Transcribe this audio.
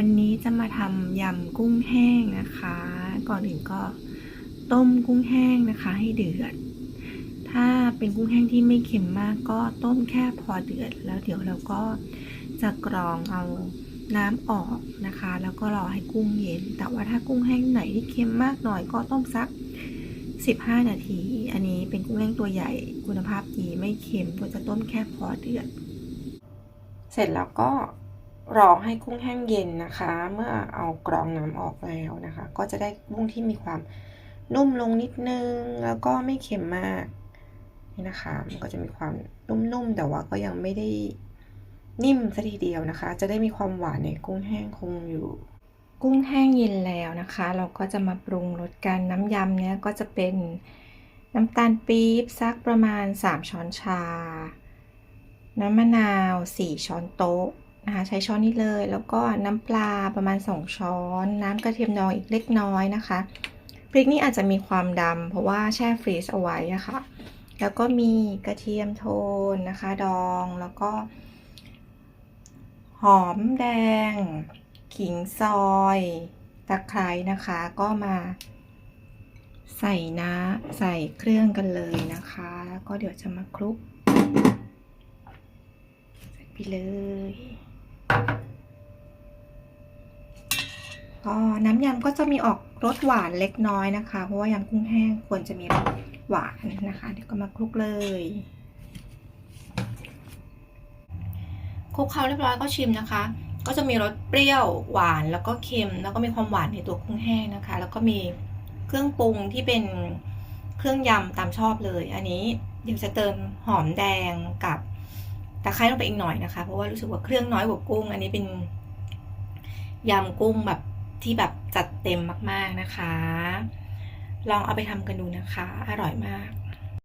วันนี้จะมาทำยำกุ้งแห้งนะคะ ก่อนอื่นก็ต้มกุ้งแห้งนะคะ ให้เดือด ถ้าเป็นกุ้งแห้งที่ไม่เค็มมากก็ต้มแค่พอเดือด แล้วเดี๋ยวเราก็จะกรองเอาน้ำออกนะคะ แล้วก็รอให้กุ้งเย็น แต่ว่าถ้ากุ้งแห้งไหนที่เค็มมากหน่อยก็ต้มสัก 15 นาที อันนี้เป็นกุ้งแห้งตัวใหญ่คุณภาพดีไม่เค็มก็จะต้มแค่พอเดือด เสร็จแล้วก็ รอให้กุ้งแห้งเย็นนะคะ เมื่อเอากรองน้ำออกแล้วนะคะ ก็จะได้กุ้งที่มีความนุ่มลงนิดนึง แล้วก็ไม่เค็มมากนี่นะคะ มันก็จะมีความนุ่มๆแต่ว่าก็ยังไม่ได้นิ่มซะทีเดียวนะคะ จะได้มีความหวานในกุ้งแห้งคงอยู่ กุ้งแห้งเย็นแล้วนะคะ เราก็จะมาปรุงรสกันน้ำยำเนี้ยก็จะเป็นน้ำตาลปี๊บสักประมาณ 3 ช้อนชา น้ำมะนาว 4 ช้อนโต๊ะ นะคะใช้ช้อนนี้เลย แล้วก็น้ำปลาประมาณ 2 ช้อน น้ำกระเทียมดองอีกเล็กน้อยนะคะพริกนี่อาจจะมีความดำเพราะว่าแช่ฟรีซเอาไว้อะค่ะแล้วก็มีกระเทียมโทนนะคะ ดองแล้วก็ หอมแดง ขิงซอยตะไคร้นะคะ ก็มา ใส่น้ำใส่เครื่องกันเลยนะคะ แล้วก็เดี๋ยวจะมาคลุกใส่ไปเลย ก็น้ำยำก็จะมีออกรสหวานเล็กน้อยนะคะ เพราะว่ายำกุ้งแห้งควรจะมีรสหวานนะคะ เดี๋ยวก็มาคลุกเลยคลุกเคล้าเรียบร้อยก็ชิมนะคะ ก็จะมีรสเปรี้ยวหวานแล้วก็เค็ม แล้วก็มีความหวานในตัวกุ้งแห้งนะคะ แล้วก็มีเครื่องปรุงที่เป็นเครื่องยำตามชอบเลย อันนี้เดี๋ยวจะเติมหอมแดงกับตะไคร้ลงไปอีกหน่อยนะคะ เพราะว่ารู้สึกว่าเครื่องน้อยกว่ากุ้ง อันนี้เป็นยำกุ้งแบบ ที่แบบจัดเต็มมากๆนะคะ ลองเอาไปทำกันดูนะคะ อร่อยมาก